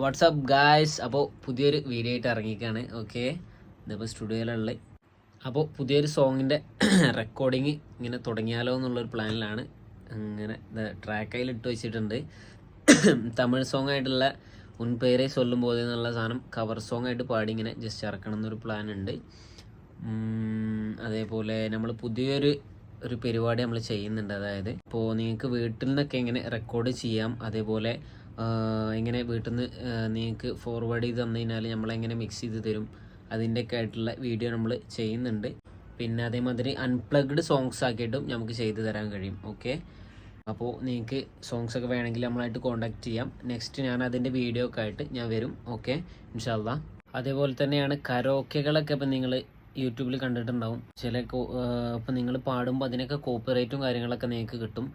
WhatsApp guys അപ്പോൾ പുതിയൊരു video ആയിട്ട് ഇറങ്ങിക്കാണ് ഓക്കെ ഇതിപ്പോൾ സ്റ്റുഡിയോയിലുള്ള അപ്പോൾ പുതിയൊരു സോങ്ങിന്റെ റെക്കോർഡിങ് ഇങ്ങനെ തുടങ്ങിയാലോ എന്നുള്ളൊരു പ്ലാനിലാണ് ഇങ്ങനെ അതിൽ ഇട്ട് വെച്ചിട്ടുണ്ട്. തമിഴ് സോങ് ആയിട്ടുള്ള ഉൻപേരെ സൊല്ലും പോലെ എന്നുള്ള സാധനം കവർ സോങ് ആയിട്ട് പാടി ഇങ്ങനെ ജസ്റ്റ് ഇറക്കണം എന്നൊരു പ്ലാൻ ഉണ്ട് അതേപോലെ നമ്മൾ പുതിയൊരു ഒരു പരിപാടി നമ്മൾ ചെയ്യുന്നുണ്ട്. അതായത് ഇപ്പോൾ നിങ്ങൾക്ക് വീട്ടിൽ നിന്നൊക്കെ ഇങ്ങനെ റെക്കോർഡ് ചെയ്യാം. അതേപോലെ എങ്ങനെ വീട്ടിൽ നിന്ന് നിങ്ങൾക്ക് ഫോർവേഡ് ചെയ്ത് തന്നു കഴിഞ്ഞാൽ നമ്മളെങ്ങനെ മിക്സ് ചെയ്ത് തരും. അതിന്റെയൊക്കെ ആയിട്ടുള്ള വീഡിയോ നമ്മൾ ചെയ്യുന്നുണ്ട്. പിന്നെ അതേമാതിരി അൺപ്ലഗ്ഡ് സോങ്സ് ആക്കിയിട്ടും നമുക്ക് ചെയ്തു തരാൻ കഴിയും. ഓക്കെ അപ്പോൾ നിങ്ങൾക്ക് സോങ്സ് ഒക്കെ വേണമെങ്കിൽ നമ്മളായിട്ട് കോൺടാക്ട് ചെയ്യാം. നെക്സ്റ്റ് ഞാൻ അതിന്റെ വീഡിയോ ഒക്കെ ആയിട്ട് ഞാൻ വരും. ഓക്കെ ഇൻഷാല്ല അതേപോലെ തന്നെയാണ് കരോക്കകളൊക്കെ ഇപ്പം നിങ്ങൾ യൂട്യൂബിൽ കണ്ടിട്ടുണ്ടാവും. ചില ഇപ്പം നിങ്ങൾ പാടുമ്പോൾ അതിനൊക്കെ കോപ്പിറൈറ്റും കാര്യങ്ങളൊക്കെ നിങ്ങൾക്ക് കിട്ടും.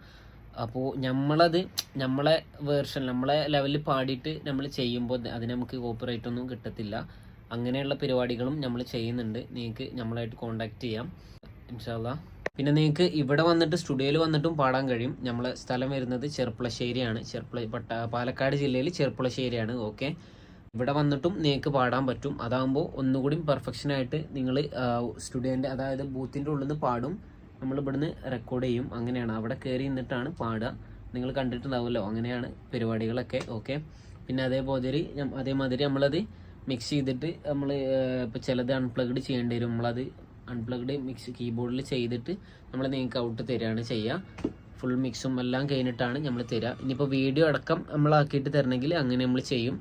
അപ്പോൾ നമ്മളത് നമ്മളെ വേർഷൻ നമ്മളെ ലെവലിൽ പാടിയിട്ട് നമ്മൾ ചെയ്യുമ്പോൾ അതിന് നമുക്ക് കോപ്പറേറ്റ് ഒന്നും കിട്ടത്തില്ല. അങ്ങനെയുള്ള പരിപാടികളും നമ്മൾ ചെയ്യുന്നുണ്ട്. നിങ്ങൾക്ക് നമ്മളായിട്ട് കോൺടാക്ട് ചെയ്യാം. ഇൻഷാല്ല പിന്നെ നിങ്ങൾക്ക് ഇവിടെ വന്നിട്ട് സ്റ്റുഡിയോയിൽ വന്നിട്ടും പാടാൻ കഴിയും. നമ്മളെ സ്ഥലം വരുന്നത് ചെർപ്പുളശ്ശേരിയാണ്. ചെർപ്പുള പട്ട പാലക്കാട് ജില്ലയിൽ ചെർപ്പുളശ്ശേരിയാണ്. ഓക്കെ? ഇവിടെ വന്നിട്ടും നിങ്ങൾക്ക് പാടാൻ പറ്റും. അതാകുമ്പോൾ ഒന്നുകൂടി പെർഫെക്ഷനായിട്ട് നിങ്ങൾ സ്റ്റുഡിയോന്റെ അതായത് ബൂത്തിന്റെ ഉള്ളിൽ നിന്ന് പാടും. നമ്മൾ ഇവിടുന്ന് റെക്കോർഡ് ചെയ്യും. അങ്ങനെയാണ്. അവിടെ കയറി നിന്നിട്ടാണ് പാടുക. നിങ്ങൾ കണ്ടിട്ടുണ്ടാവുമല്ലോ. അങ്ങനെയാണ് പരിപാടികളൊക്കെ. ഓക്കെ പിന്നെ അതേപോലെ അതേമാതിരി നമ്മളത് മിക്സ് ചെയ്തിട്ട് നമ്മൾ ഇപ്പോൾ ചിലത് അൺപ്ലഗ്ഡ് ചെയ്യേണ്ടി വരും. നമ്മളത് അൺപ്ലഗ്ഡ് മിക്സ് കീബോർഡിൽ ചെയ്തിട്ട് നമ്മൾ നിങ്ങൾക്ക് ഔട്ട് തരികയാണ് ചെയ്യുക. ഫുൾ മിക്സും എല്ലാം കഴിഞ്ഞിട്ടാണ് നമ്മൾ തരിക. ഇനിയിപ്പോൾ വീഡിയോ അടക്കം നമ്മളാക്കിയിട്ട് തരണമെങ്കിൽ അങ്ങനെ നമ്മൾ ചെയ്യും.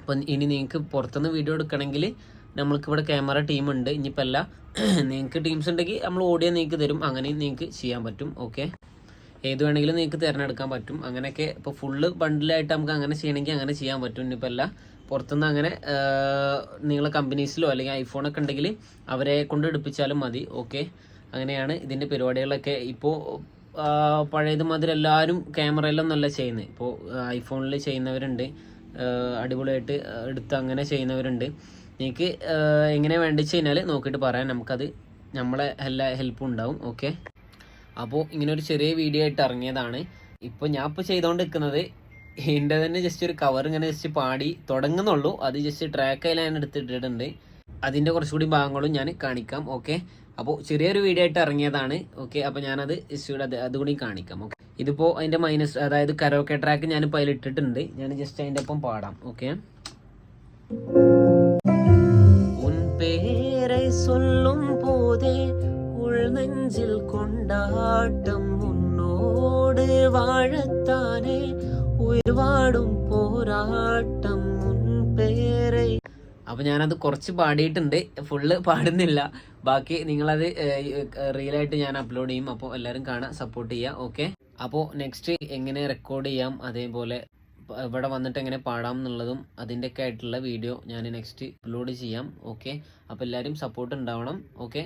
അപ്പം ഇനി നിങ്ങൾക്ക് പുറത്തുനിന്ന് വീഡിയോ എടുക്കണമെങ്കിൽ നമ്മൾക്ക് ഇവിടെ ക്യാമറ ടീം ഉണ്ട്. ഇനിയിപ്പോൾ അല്ല നിങ്ങൾക്ക് ടീംസ് ഉണ്ടെങ്കിൽ നമ്മൾ ഓഡിയോ നിങ്ങൾക്ക് തരും. അങ്ങനെയും നിങ്ങൾക്ക് ചെയ്യാൻ പറ്റും. ഓക്കെ ഏത് വേണമെങ്കിലും നിങ്ങൾക്ക് തിരഞ്ഞെടുക്കാൻ പറ്റും. അങ്ങനെയൊക്കെ ഇപ്പോൾ ഫുള്ള് ബണ്ടിലായിട്ട് നമുക്ക് അങ്ങനെ ചെയ്യണമെങ്കിൽ അങ്ങനെ ചെയ്യാൻ പറ്റും. ഇനിയിപ്പോൾ അല്ല പുറത്തുനിന്ന് അങ്ങനെ നിങ്ങളെ കമ്പനീസിലോ അല്ലെങ്കിൽ ഐഫോണൊക്കെ ഉണ്ടെങ്കിൽ അവരെ കൊണ്ട് എടുപ്പിച്ചാലും മതി. ഓക്കെ അങ്ങനെയാണ് ഇതിന്റെ പരിപാടികളൊക്കെ. ഇപ്പോൾ പഴയത് മാതിരി എല്ലാവരും ക്യാമറയിലൊന്നല്ല ചെയ്യുന്നത്. ഇപ്പോൾ ഐഫോണിൽ ചെയ്യുന്നവരുണ്ട്. അടിപൊളിയായിട്ട് എടുത്ത് അങ്ങനെ ചെയ്യുന്നവരുണ്ട്. നിങ്ങൾക്ക് എങ്ങനെ വേണ്ടിച്ച് കഴിഞ്ഞാൽ നോക്കിയിട്ട് പറയാം. നമുക്കത് നമ്മളെ എല്ലാ ഹെൽപ്പും ഉണ്ടാവും. ഓക്കെ അപ്പോൾ ഇങ്ങനെ ഒരു ചെറിയ വീഡിയോ ആയിട്ട് ഇറങ്ങിയതാണ്. ഇപ്പോൾ ഞാൻ ഇപ്പോൾ ചെയ്തുകൊണ്ടിരിക്കുന്നത് എന്റെ തന്നെ ജസ്റ്റ് ഒരു കവർ ഇങ്ങനെ ജസ്റ്റ് പാടി തുടങ്ങുന്നുള്ളൂ. അത് ജസ്റ്റ് ട്രാക്ക് ഞാൻ എടുത്തിട്ടിട്ടുണ്ട്. അതിന്റെ കുറച്ചുകൂടി ഭാഗങ്ങളും ഞാൻ കാണിക്കാം. ഓക്കെ അപ്പോൾ ചെറിയൊരു വീഡിയോ ആയിട്ട് ഇറങ്ങിയതാണ്. ഓക്കെ അപ്പോൾ ഞാനത് ജസ്റ്റ് അത് അതുകൂടി കാണിക്കാം. ഓക്കെ ഇതിപ്പോൾ അതിന്റെ മൈനസ് അതായത് കരോക്കെ ട്രാക്ക് ഞാനിപ്പോൾ അതിലിട്ടിട്ടുണ്ട്. ഞാൻ ജസ്റ്റ് അതിന്റെ ഒപ്പം പാടാം. ഓക്കെ പേരെ സൊല്ലും പോതേ ഉൾനെഞ്ചിൽ കൊണ്ടാട്ടം ഉന്നോട് വാഴത്താനേ ഉയർവാടും പോരാട്ടം മുൻ പേരെ. അപ്പൊ ഞാനത് കുറച്ച് പാടിയിട്ടുണ്ട് ഫുള്ള് പാടുന്നില്ല. ബാക്കി നിങ്ങളത് റിയലായിട്ട് ഞാൻ അപ്ലോഡ് ചെയ്യും അപ്പോൾ എല്ലാവരും കാണാൻ സപ്പോർട്ട് ചെയ്യുക ഓക്കെ അപ്പോൾ നെക്സ്റ്റ് എങ്ങനെ റെക്കോർഡ് ചെയ്യാം അതേപോലെ ഇവിടെ വന്നിട്ട് എങ്ങനെ പാടാം എന്നുള്ളതും അതിന്റെയൊക്കെ ആയിട്ടുള്ള വീഡിയോ ഞാൻ നെക്സ്റ്റ് അപ്ലോഡ് ചെയ്യാം. ഓക്കെ അപ്പോൾ എല്ലാവരും സപ്പോർട്ട് ഉണ്ടാവണം. ഓക്കെ